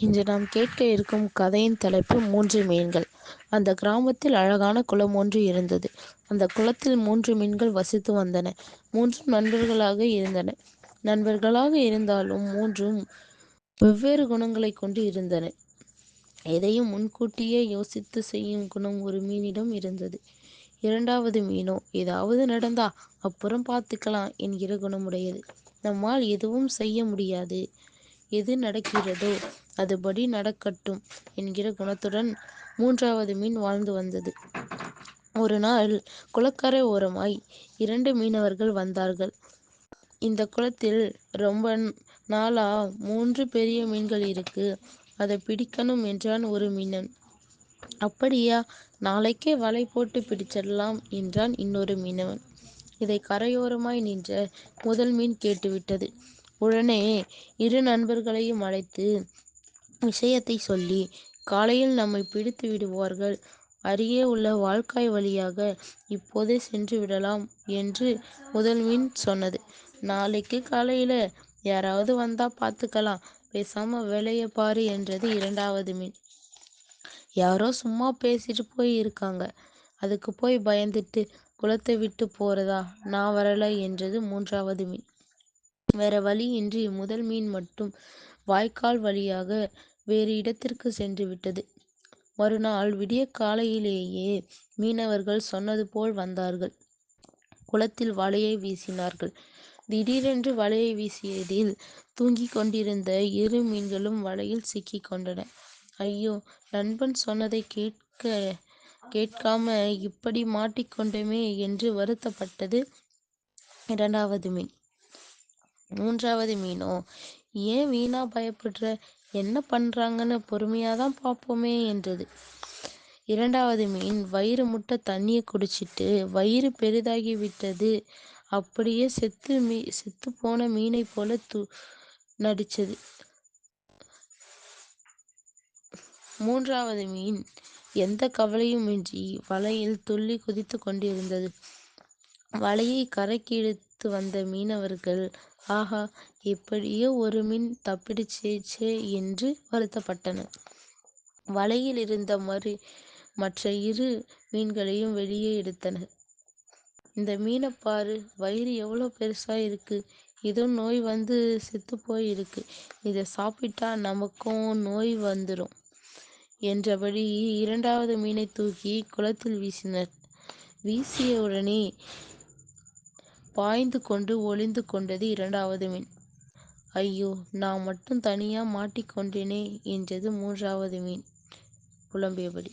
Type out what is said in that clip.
இன்று நாம் கேட்க இருக்கும் கதையின் தலைப்பு மூன்று மீன்கள். அந்த கிராமத்தில் அழகான குளம் ஒன்று இருந்தது. அந்த குளத்தில் மூன்று மீன்கள் வசித்து வந்தன. மூன்றும் நண்பர்களாக இருந்தன. நண்பர்களாக இருந்தாலும் மூன்றும் வெவ்வேறு குணங்களை கொண்டு இருந்தன. எதையும் முன்கூட்டியே யோசித்து செய்யும் குணம் ஒரு மீனிடம் இருந்தது. இரண்டாவது மீனோ ஏதாவது நடந்தா அப்புறம் பார்த்துக்கலாம் என்கிற குணமுடையது. நம்மால் எதுவும் செய்ய முடியாது. எது நடக்கிறதோ அதுபடி நடக்கட்டும் என்கிற குணத்துடன் மூன்றாவது மீன் வாழ்ந்து வந்தது. ஒரு நாள் குளக்கரை ஓரமாய் இரண்டு மீனவர்கள் வந்தார்கள். இந்த குளத்தில் ரொம்ப நாளா மூன்று பெரிய மீன்கள் இருக்கு. அதை பிடிக்கணும் என்றான் ஒரு மீனன். அப்படியா நாளைக்கே வலை போட்டு பிடிச்சிடலாம் என்றான் இன்னொரு மீனவன். இதை கரையோரமாய் நின்ற முதல் மீன் கேட்டுவிட்டது. உடனே இரு நண்பர்களையும் அழைத்து விஷயத்தை சொல்லி காலையில் நம்மை பிடித்து விடுவார்கள். அருகே உள்ள வாழ்க்காய் வழியாக இப்போதே சென்று விடலாம் என்று முதல் மீன் சொன்னது. நாளைக்கு காலையில யாராவது வந்தா பார்த்துக்கலாம். பேசாம வேலையை பாரு என்றது இரண்டாவது மீன். யாரோ சும்மா பேசிட்டு போய் இருக்காங்க. அதுக்கு போய் பயந்துட்டு குளத்தை விட்டு போறதா? நான் வரல என்றது மூன்றாவது மீன். வேற வழியின்றி முதல் மீன் மட்டும் வாய்க்கால் வழியாக வேறு இடத்திற்கு சென்று விட்டது. மறுநாள் விடிய காலையிலேயே மீனவர்கள் சொன்னது போல் வந்தார்கள். குளத்தில் வலையை வீசினார்கள். திடீரென்று வலையை வீசியதில் தூங்கிக் கொண்டிருந்த இரு மீன்களும் வலையில் சிக்கிக் கொண்டன. ஐயோ நண்பன் சொன்னதை கேட்க கேட்காம இப்படி மாட்டிக்கொண்டோமே என்று வருத்தப்பட்டது இரண்டாவது மீன். மூன்றாவது மீனோ ஏன் வீணா பயப்படுற? என்ன பண்றாங்கன்னு பொறுமையாதான் பார்ப்போமே என்றது. இரண்டாவது மீன் வயிறு முட்ட தண்ணியை குடிச்சிட்டு வயிறு பெரிதாகி விட்டது அப்படியே செத்து மீ செத்து போன மீனை போல து நடிச்சது. மூன்றாவது மீன் எந்த கவலையும் இன்றி வலையில் துள்ளி குதித்து கொண்டிருந்தது. வலையை கரைக்கு பார்த்து வந்த மீனவர்கள் ஆஹா எப்படியோ ஒரு மீன் தப்பிடுச்சேச்சே என்று வருத்தப்பட்டனர். வலையில் இருந்த மறு மற்ற இரு மீன்களையும் வெளியே எடுத்தனர். இந்த மீனை பாரு வயிறு எவ்வளோ பெருசா இருக்கு. ஏதோ நோய் வந்து செத்து போயிருக்கு. இதை சாப்பிட்டா நமக்கும் நோய் வந்துடும் என்றபடி இரண்டாவது மீனை தூக்கி குளத்தில் வீசினர். வீசிய உடனே பாய்ந்து கொண்டு ஒளிந்து கொண்டது இரண்டாவது மீன். ஐயோ நான் மட்டும் தனியா மாட்டிக்கொண்டேனே என்றது மூன்றாவது மீன். புலம்பியபடி.